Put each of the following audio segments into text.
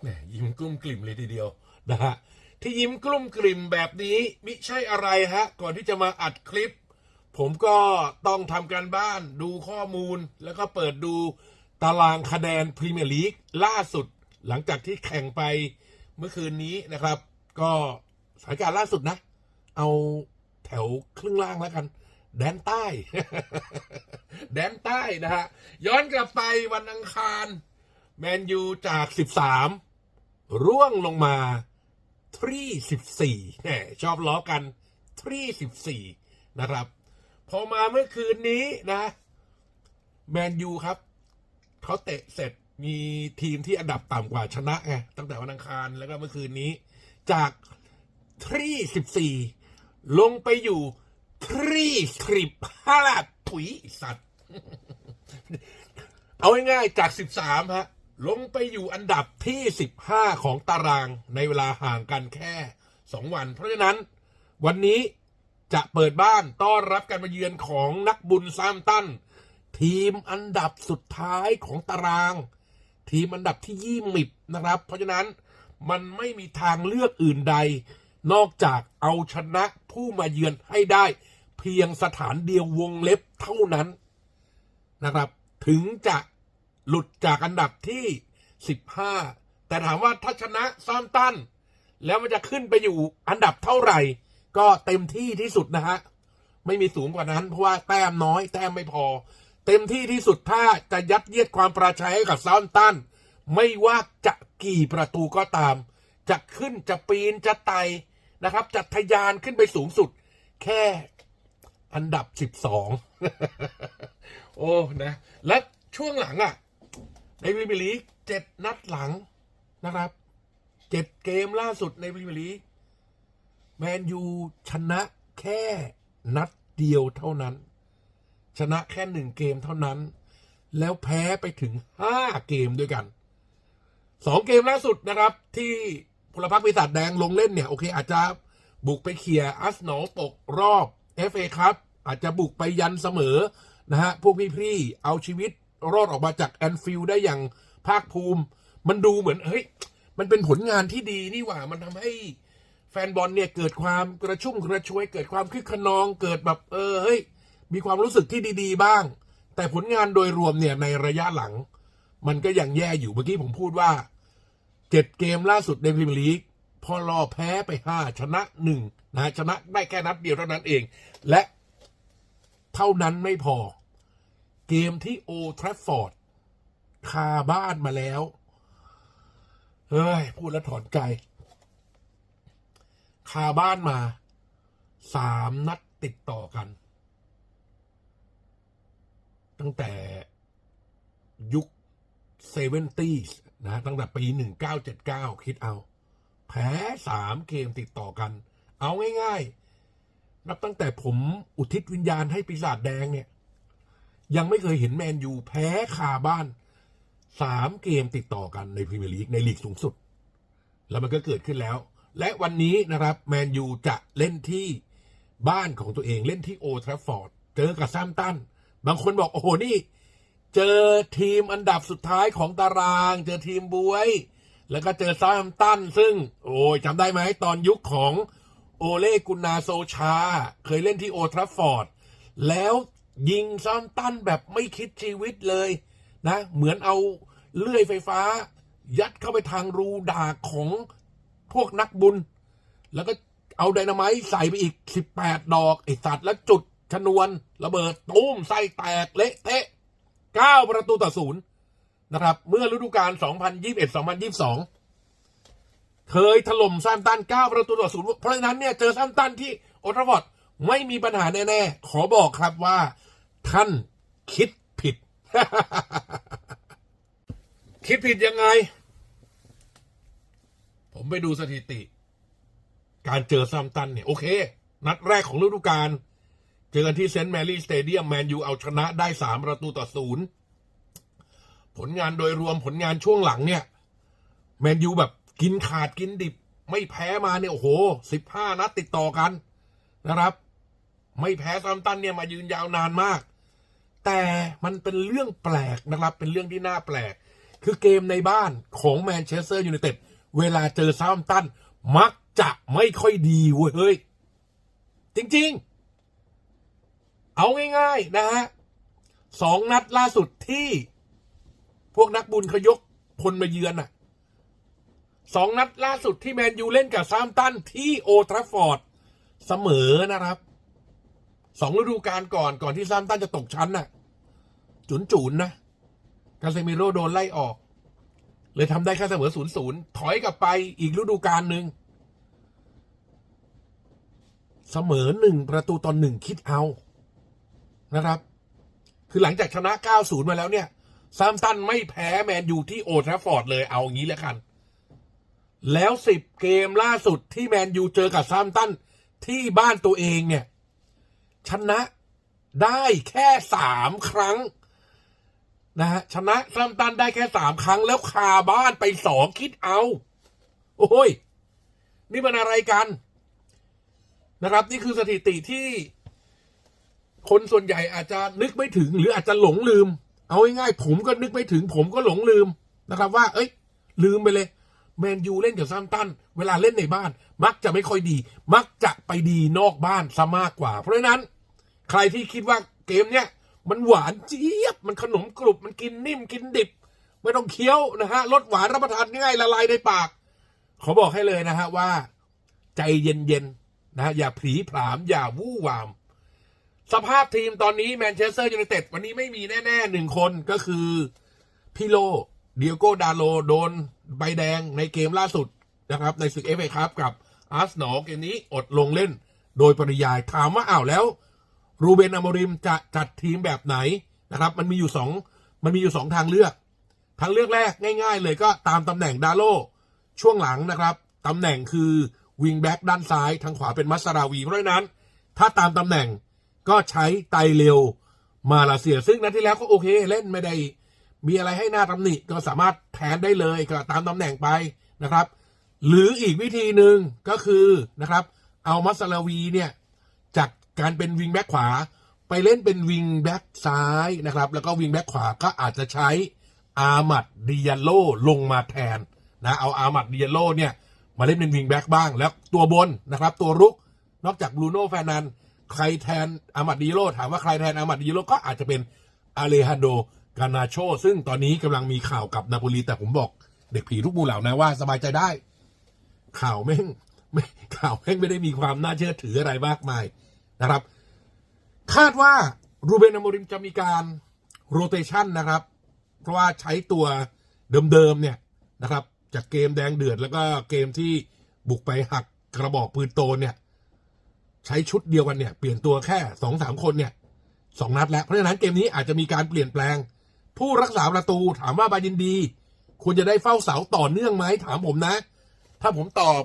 แหมยิ้มกลุ้มกลิ่มเลยทีเดียวนะฮะที่ยิ้มกลุ้มกลิ่มแบบนี้มิใช่อะไรฮะ ก่อนที่จะมาอัดคลิป ผมก็ต้องทำการบ้านดูข้อมูล แล้วก็เปิดดูตารางคะแนนพรีเมียร์ลีกล่าสุด หลังจากที่แข่งไปเมื่อคืนนี้นะครับ ก็สานการล่าสุดนะ เอาแถวครึ่งล่างแล้วกัน แดนใต้ แดนใต้นะฮะ ย้อนกลับไปวันอังคาร แมนยูจาก 13 ร่วงลงมาทรี14แหมชอบล้อกันทรี14นะครับ พอมาเมื่อคืนนี้นะแมนยูครับเขาเตะเสร็จมีทีมที่อันดับต่ำกว่าชนะไงตั้งแต่วันอังคารแล้วก็เมื่อคืนนี้ จากทรี14ลงไปอยู่ทรีสคริปห้าถุยสัตว์ เอาง่ายๆจาก13ฮะ ลงไปอยู่อันดับที่ 15 ของตารางในเวลาห่างกันแค่ 2 วัน เพราะฉะนั้นวันนี้จะเปิดบ้านต้อนรับการมาเยือนของนักบุญซามตัน ทีมอันดับสุดท้ายของตาราง ทีมอันดับที่ยี่มิบนะครับ เพราะฉะนั้นมันไม่มีทางเลือกอื่นใด นอกจากเอาชนะผู้มาเยือนให้ได้ เพียงสถานเดียววงเล็บเท่านั้นนะครับ ถึงจะ หลุดจากอันดับที่ 15 แต่ถามว่าถ้าชนะซามตันแล้วมันจะขึ้นไปอยู่อันดับเท่าไหร่ ก็เต็มที่ที่สุดนะฮะ ไม่มีสูงกว่านั้น เพราะว่าแต้มน้อยแต้มไม่พอ เต็มที่ที่สุดถ้าจะยัดเยียดความประชัยให้กับซามตันไม่ว่าจะกี่ประตูก็ตาม จะขึ้นจะปีนจะไต่นะครับจะทยานขึ้นไปสูงสุด แค่อันดับ 12 โอ้ นะ และช่วงหลังอะ ในพรีเมียร์ลีกเจ็ดนัดหลังนะครับเจ็ดเกมล่าสุดในพรีเมียร์ลีกแมนยูชนะแค่นัดเดียวเท่านั้น ชนะแค่หนึ่งเกมเท่านั้น แล้วแพ้ไปถึงห้าเกมด้วยกันสองเกมล่าสุดนะครับ ที่พลพรรคปีศาจแดงลงเล่นเนี่ย โอเค อาจจะบุกไปเคลียร์อาร์เซนอลตกรอบ FA ครับ อาจจะบุกไปยันเสมอนะฮะ พวกพี่ๆเอาชีวิต รอดออกมาจากแอนฟิลด์ได้อย่างภาคภูมิ มันดูเหมือนเฮ้ยมันเป็นผลงานที่ดีนี่หว่า มันทำให้แฟนบอลเนี่ยเกิดความกระชุ่มกระชวย เกิดความคึกขนองเกิดแบบเออเฮ้ยมีความรู้สึกที่ดี ๆ บ้าง แต่ผลงานโดยรวมเนี่ยในระยะหลัง มันก็ยังแย่อยู่เมื่อกี้ผมพูดว่าเจ็ดเกมล่าสุดในพรีเมียร์ลีกพอรอแพ้ไปห้าชนะหนึ่งนะฮะชนะได้แค่นัดเดียวเท่านั้นเอง และเท่านั้นไม่พอ เกมที่โอทราฟฟอร์ดคาบ้านมาแล้ว เฮ้ย พูดแล้วถอนใจ คาบ้านมาสามนัดติดต่อกัน ตั้งแต่ยุคเซเวนตี้นะตั้งแต่ปีหนึ่งเก้าเจ็ดเก้าคิดเอา แพ้สามเกมติดต่อกัน เอาง่าย ๆ นับตั้งแต่ผมอุทิศวิญญาณให้ปีศาจแดงเนี่ย ยังไม่เคยเห็นแมนยูแพ้คาบ้านสามเกมติดต่อกันในพรีเมียร์ลีกในลีกสูงสุด แล้วมันก็เกิดขึ้นแล้ว และวันนี้นะครับแมนยูจะเล่นที่บ้านของตัวเองเล่นที่โอทราฟฟอร์ด เจอกับแซมตัน บางคนบอกโอ้โหนี่ เจอทีมอันดับสุดท้ายของตาราง เจอทีมบวย แล้วก็เจอซาม์ตัน ซึ่ง โอ้ยจำได้ไหมตอนยุคของโอเล่กุนนาโซชา เคยเล่นที่โอทราฟฟอร์ด แล้ว ยิงซาม์ตันแบบไม่คิดชีวิตเลยนะ เหมือนเอาเลื่อยไฟฟ้า ยัดเข้าไปทางรูดากของพวกนักบุญ แล้วก็เอาไดนาไมต์ใส่ไปอีก 18 ดอกไอสัตว์แล้วจุดชนวน ระเบิดตุ้มไส้แตกเละเทะ9ประตูต่อศูนย์นะครับ เมื่อฤดูกาล 2021-2022 เคยถล่มซามตัน 9 ประตูต่อศูนย์เพราะฉะนั้นเนี่ย เจอซามตันที่โอทรฟอร์ดไม่มีปัญหาแน่ ๆ ขอบอกครับว่า ท่านคิดผิด คิดผิดยังไง ผมไปดูสถิติ การเจอซามตันเนี่ย โอเค นัดแรกของฤดูกาลเจอกันที่เซนต์แมรี่สเตเดียมแมนยูเอาชนะได้สามประตูต่อศูนย์ผลงานโดยรวมผลงานช่วงหลังเนี่ย แมนยูแบบกินขาดกินดิบ ไม่แพ้มาเนี่ย โอ้โหสิบห้านัดติดต่อกันนะครับ ไม่แพ้ซามตันเนี่ยมายืนยาวนานมาก แต่มันเป็นเรื่องแปลกนะครับ เป็นเรื่องที่น่าแปลก คือเกมในบ้านของแมนเชสเตอร์ยูไนเต็ดเวลาเจอซาร์มตันมักจะไม่ค่อยดีเว้ยเฮ้ยจริง ๆ เอาง่าย ๆ นะฮะสองนัดล่าสุดที่ พวกนักบุญเขายกพลมาเยือนอะสองนัดล่าสุดที่แมนยูเล่นกับซามตันที่โอทราฟฟอร์ด เสมอนะครับ สองฤดูกาลก่อนก่อนที่ซาร์มตันจะตกชั้นน่ะ จุนจุนๆนะกาเซมิโร่โดนไล่ออก เลยทำได้แค่เสมอศูนย์ศูนย์ถอยกลับไปอีกฤดูกาลหนึ่งเสมอหนึ่งประตูตอนหนึ่งคิดเอานะครับ คือหลังจากชนะ9-0มาแล้วเนี่ยซามตันไม่แพ้แมนยูที่โอทราฟอร์ดเลยเอางี้แล้วกัน แล้ว10เกมล่าสุดที่แมนยูเจอกับซามตันที่บ้านตัวเองเนี่ย ชนะได้แค่สามครั้งนะฮะชนะซัมตันได้แค่สามครั้งแล้วคาบ้านไปสองคิดเอา โอ้ย นี่มันอะไรกันนะครับ นี่คือสถิติที่ คนส่วนใหญ่อาจจะนึกไม่ถึง หรืออาจจะหลงลืม เอาง่ายๆผมก็นึกไม่ถึง ผมก็หลงลืมนะครับ ว่า เอ้ย ลืมไปเลย แมนยูเล่นกับซัมตัน เวลาเล่นในบ้าน มักจะไม่ค่อยดี มักจะไปดีนอกบ้านซะมากกว่า เพราะฉะนั้น ใครที่คิดว่าเกมเนี้ยมันหวานเจี๊ยบ มันขนมกรุบ มันกินนิ่มกินดิบ ไม่ต้องเคี้ยวนะฮะรสหวานรับประทานง่ายละลายในปาก ขอบอกให้เลยนะฮะว่า ใจเย็นๆนะะอย่าผีผลาม อย่าวู่วาม สภาพทีมตอนนี้แมนเชสเตอร์ยูไนเต็ดวันนี้ไม่มีแน่ๆหนึ่งคนก็คือพี่โลเดียโกดาโลโดนใบแดงในเกมล่าสุดนะครับ ในศึกเอฟเอคัพกับ อาร์เซนอลเกมนี้อดลงเล่น โดยปริยายถามว่าอ้าวแล้ว รูเบนอมริมจะจัดทีมแบบไหนนะครับ มันมีอยู่สองมันมีอยู่สองทางเลือก ทางเลือกแรกง่าย ๆ เลยก็ตามตำแหน่งดาโลช่วงหลังนะครับตำแหน่งคือวิงแบ็กด้านซ้าย ทางขวาเป็นมัสราวี เพราะฉะนั้น ถ้าตามตำแหน่งก็ใช้ไตเร็วมาลาเซีย ซึ่งนัดที่แล้วก็โอเคเล่นไม่ได้ มีอะไรให้หน้าตำหนิก็สามารถแทนได้เลยก็ตามตำแหน่งไปนะครับ หรืออีกวิธีหนึ่งก็คือนะครับ เอามัสลาวีเนี่ยจากการเป็นวิงแบ็คขวา ไปเล่นเป็นวิงแบ็คซ้ายนะครับ แล้วก็วิงแบ็คขวาก็อาจจะใช้อามัดดิยาโลลงมาแทนนะเอาอามัดดิยาโลเนี่ยมาเล่นเป็นวิงแบ็คบ้าง แล้วตัวบนนะครับ ตัวรุกนอกจากบรูโน่แฟนันใครแทนอามัดดิยาโลถามว่าใครแทนอามัดดิยาโลก็อาจจะเป็นอาเลฮันโดกานาโชซึ่งตอนนี้กำลังมีข่าวกับนาโปลีแต่ผมบอกเด็กผีทุกมูเหล่านะว่าสบายใจได้ ข่าวแม่งไม่ข่าวแม่งไม่ได้มีความน่าเชื่อถืออะไรมากมายนะครับ คาดว่ารูเบนอโมริมจะมีการโรเตชันนะครับ เพราะว่าใช้ตัวเดิมๆเนี่ยนะครับ จากเกมแดงเดือดแล้วก็เกมที่บุกไปหักกระบอกปืนโตนเนี่ย ใช้ชุดเดียวกันเนี่ยเปลี่ยนตัวแค่สองสามคนเนี่ยสองนัดแล้ว เพราะฉะนั้นเกมนี้อาจจะมีการเปลี่ยนแปลง ผู้รักษาประตูถามว่าบายินดี ควรจะได้เฝ้าเสาต่อเนื่องไหมถามผมนะ ถ้าผมตอบ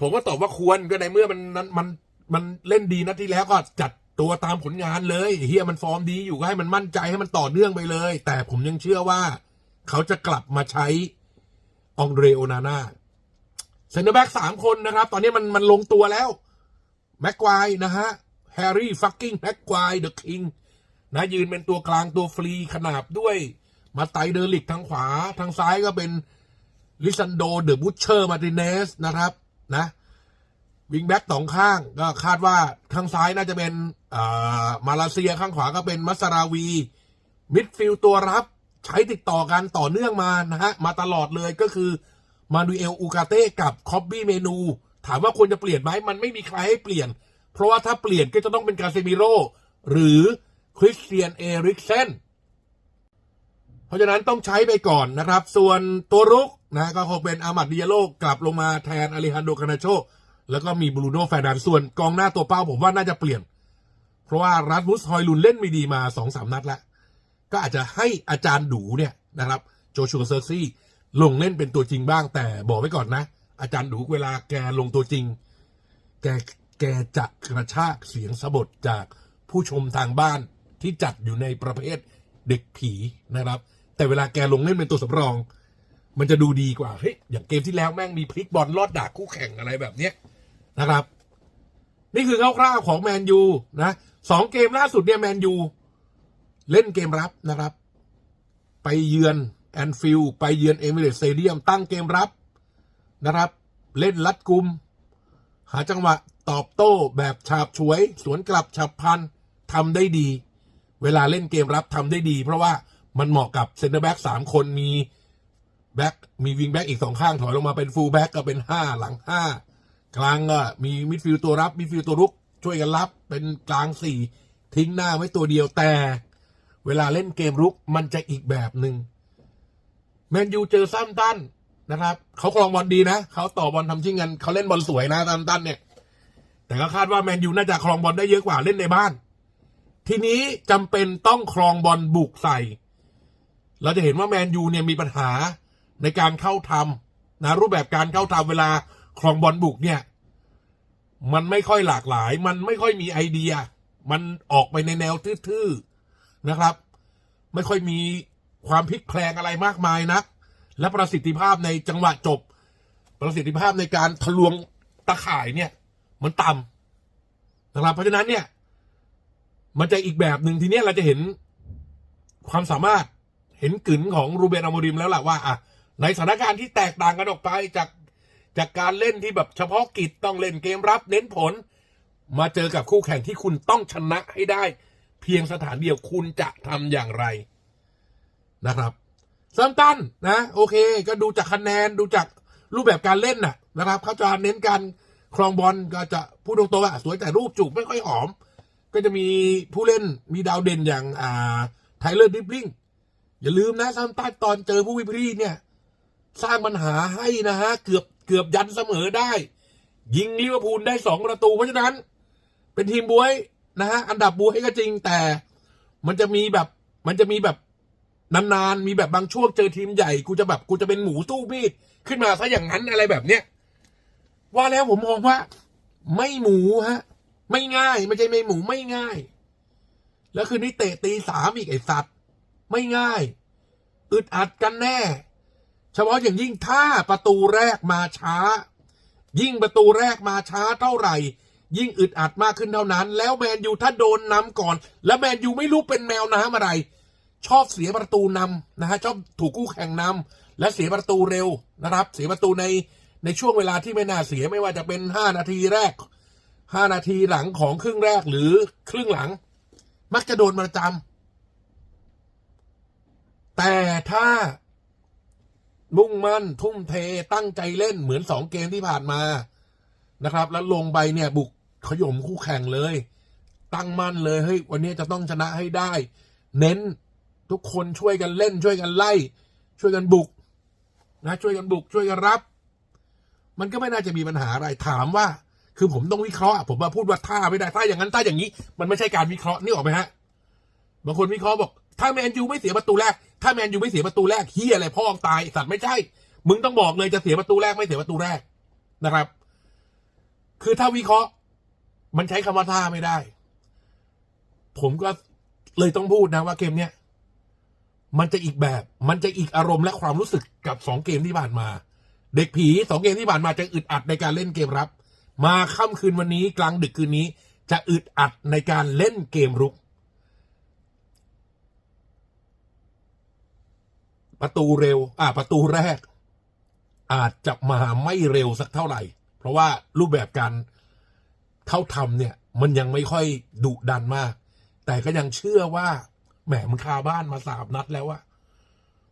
ผมก็ตอบว่าควรก็ในเมื่อมันมันมันมันเล่นดีนัดที่แล้วก็จัดตัวตามผลงานเลยเฮียมันฟอร์มดีอยู่ก็ให้มันมั่นใจให้มันต่อเนื่องไปเลย แต่ผมยังเชื่อว่า เขาจะกลับมาใช้องเดรโอนาน่าเซนเตอร์แบ็กสามคนนะครับ ตอนนี้มันมันลงตัวแล้วแม็กควายนะฮะแฮร์รี่ฟักกิ้งแม็กควายเดอะคิงนะยืนเป็นตัวกลางตัวฟรีขนาบด้วย มาไตเดอร์ลิกทางขวาทางซ้ายก็เป็น ลิซันโดเดอะบูชเชอร์มาติเนสนะครับนะวิงแบ็กสองข้างก็คาดว่าข้างซ้ายน่าจะเป็นอ่ามาเลเซียข้างขวาก็เป็นมัสราวี มิดฟิลด์ตัวรับ ใช้ติดต่อกันต่อเนื่องมานะฮะ มาตลอดเลยก็คือมานูเอลอูกาเต้กับคอบบี้เมนู ถามว่าควรจะเปลี่ยนไหมมันไม่มีใครให้เปลี่ยน เพราะว่าถ้าเปลี่ยนก็จะต้องเป็นกาเซมิโรหรือคริสเตียนเอริกเซนเพราะฉะนั้นต้องใช้ไปก่อนนะครับ ส่วนตัวรุก นะก็คงเป็นอามัดดิยาโลกลับลงมาแทนอเลฮันโดคานาโช แล้วก็มีบรูโน่แฟนันส่วนกองหน้าตัวเป้าผมว่าน่าจะเปลี่ยน เพราะว่ารัสมุสฮอยลุนเล่นไม่ดีมาสองสามนัดแล้ว ก็อาจจะให้อาจารย์ดูเนี่ยนะครับ โจชัวเซอร์ซี่ลงเล่นเป็นตัวจริงบ้างแต่บอกไว้ก่อนนะ อาจารย์ดูเวลาแกลงตัวจริง แกแกจะกระชากเสียงสะบดจากผู้ชมทางบ้านที่จัดอยู่ในประเภทเด็กผีนะครับ แต่เวลาแกลงเล่นเป็นตัวสำรอง มันจะดูดีกว่าเฮ้ยอย่างเกมที่แล้วแม่งมีพลิกบอลลอดดากคู่แข่งอะไรแบบเนี้ยนะครับ นี่คือคร่าวๆของแมนยูนะสองเกมล่าสุดเนี่ยแมนยูเล่นเกมรับนะครับ ไปเยือนแอนฟิลไปเยือนเอมิเรตสเตเดียมตั้งเกมรับนะครับ เล่นลัดกุม หาจังหวะตอบโต้แบบฉาบฉวย สวนกลับฉับพลันทำได้ดี เวลาเล่นเกมรับทำได้ดี เพราะว่ามันเหมาะกับเซนเตอร์แบ็กสามคนมี แบ็กมีวิงแบ็กอีกสองข้างถอยลงมาเป็นฟูลแบ็กก็เป็นห้าหลังห้ากลางก็มีมิดฟิลด์ตัวรับมิดฟิลด์ตัวรุก ช่วยกันรับเป็นกลางสี่ทิ้งหน้าไว้ตัวเดียวแต่ เวลาเล่นเกมรุกมันจะอีกแบบหนึ่งแมนยูเจอซัมตันนะครับเขาครองบอลดีนะเขาต่อบอลทำชิงกันเขาเล่นบอลสวยนะซัมตันเนี่ยแต่ก็คาดว่าแมนยูน่าจะครองบอลได้เยอะกว่าเล่นในบ้าน ทีนี้จำเป็นต้องครองบอลบุกใส่ เราจะเห็นว่าแมนยูเนี่ยมีปัญหา ในการเข้าทำนะรูปแบบการเข้าทำเวลาครองบอลบุกเนี่ย มันไม่ค่อยหลากหลาย มันไม่ค่อยมีไอเดีย มันออกไปในแนวทื่อๆนะครับ ไม่ค่อยมีความพลิกแพลงอะไรมากมายนะและประสิทธิภาพในจังหวะจบ ประสิทธิภาพในการทะลวงตะข่ายเนี่ย มันต่ำนะครับ เพราะฉะนั้นเนี่ย มันจะอีกแบบหนึ่งทีเนี้ยเราจะเห็นความสามารถเห็นกึ๋นของรูเบนอโมริมแล้วล่ะว่าอะ ในสถานการณ์ที่แตกต่างกันออกไปจากจากการเล่นที่แบบเฉพาะกิจต้องเล่นเกมรับเน้นผล มาเจอกับคู่แข่งที่คุณต้องชนะให้ได้ เพียงสถานเดียวคุณจะทำอย่างไรนะครับซัมตันนะ โอเค ก็ดูจากคะแนนดูจากรูปแบบการเล่นน่ะนะครับเขาจะเน้นการครองบอลก็จะพูดตรงๆอะสวยแต่รูปจูบไม่ค่อยหอม ก็จะมีผู้เล่นมีดาวเด่นอย่างอ่าไทเลอร์ดิบลิงอย่าลืมนะซัมตันตอนเจอผู้วิปรีเนี่ย สร้างปัญหาให้นะฮะเกือบเกือบยันเสมอได้ ยิงลิเวอร์พูลได้สองประตู เพราะฉะนั้น เป็นทีมบวยนะฮะอันดับบวยก็จริงแต่มันจะมีแบบมันจะมีแบบนานๆมีแบบบางช่วงเจอทีมใหญ่กูจะแบบกูจะเป็นหมูตู้มีดขึ้นมาซะอย่างนั้นอะไรแบบเนี้ยว่าแล้วผมมองว่า ไม่หมูฮะ ไม่ง่ายไม่ใช่ไม่หมูไม่ง่าย แล้วคืนนี้เตะตีสามอีกไอสัตว์ ไม่ง่ายอึดอัดกันแน่ เฉพาะอย่างยิ่งถ้าประตูแรกมาช้า ยิ่งประตูแรกมาช้าเท่าไหร่ ยิ่งอึดอัดมากขึ้นเท่านั้น แล้วแมนยูถ้าโดนนำก่อน แล้วแมนยูไม่รู้เป็นแมวน้ำอะไร ชอบเสียประตูนำนะฮะชอบถูกคู่แข่งนำและเสียประตูเร็วนะครับ เสียประตูในในช่วงเวลาที่ไม่น่าเสียไม่ว่าจะเป็นห้านาทีแรกห้านาทีหลังของครึ่งแรกหรือครึ่งหลัง มักจะโดนประจำแต่ถ้า มุ่งมั่นทุ่มเทตั้งใจเล่นเหมือนสองเกมที่ผ่านมานะครับ แล้วลงไปเนี่ยบุกขย่มคู่แข่งเลย ตั้งมั่นเลยเฮ้ยวันนี้จะต้องชนะให้ได้ เน้นทุกคนช่วยกันเล่น ช่วยกันไล่ ช่วยกันบุกนะช่วยกันบุกช่วยกันรับ มันก็ไม่น่าจะมีปัญหาอะไรถามว่า คือผมต้องวิเคราะห์ผมมาพูดว่าท่าไม่ได้ท่าอย่างนั้นท่าอย่างนี้ มันไม่ใช่การวิเคราะห์นี่ออกไหมฮะบางคนวิเคราะห์บอก ถ้าแมนยูไม่เสียประตูแรก ถ้าแมนยูไม่เสียประตูแรกเฮียอะไรพ่อตายสัตว์ไม่ใช่ มึงต้องบอกเลยจะเสียประตูแรกไม่เสียประตูแรกนะครับ คือถ้าวิเคราะห์ มันใช้คำว่าท่าไม่ได้ ผมก็เลยต้องพูดนะว่าเกมเนี้ยมันจะอีกแบบ มันจะอีกอารมณ์และความรู้สึกกับสองเกมที่ผ่านมา เด็กผีสองเกมที่ผ่านมาจะอึดอัดในการเล่นเกมรับ มาค่ำคืนวันนี้กลางดึกคืนนี้ จะอึดอัดในการเล่นเกมรุก ประตูเร็ว อ่า ประตูแรก อาจจะมาไม่เร็วสักเท่าไหร่ เพราะว่ารูปแบบการเข้าทำเนี่ย มันยังไม่ค่อยดุดันมาก แต่ก็ยังเชื่อว่าแหมมึงคาบ้านมาสามนัดแล้วอะ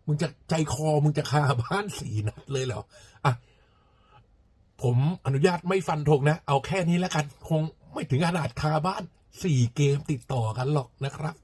มึงจะใจคอมึงจะคาบ้านสี่นัดเลยเหรออะผมอนุญาตไม่ฟันธงนะ เอาแค่นี้แล้วกัน คงไม่ถึงขนาดคาบ้านสี่เกมติดต่อกันหรอกนะครับ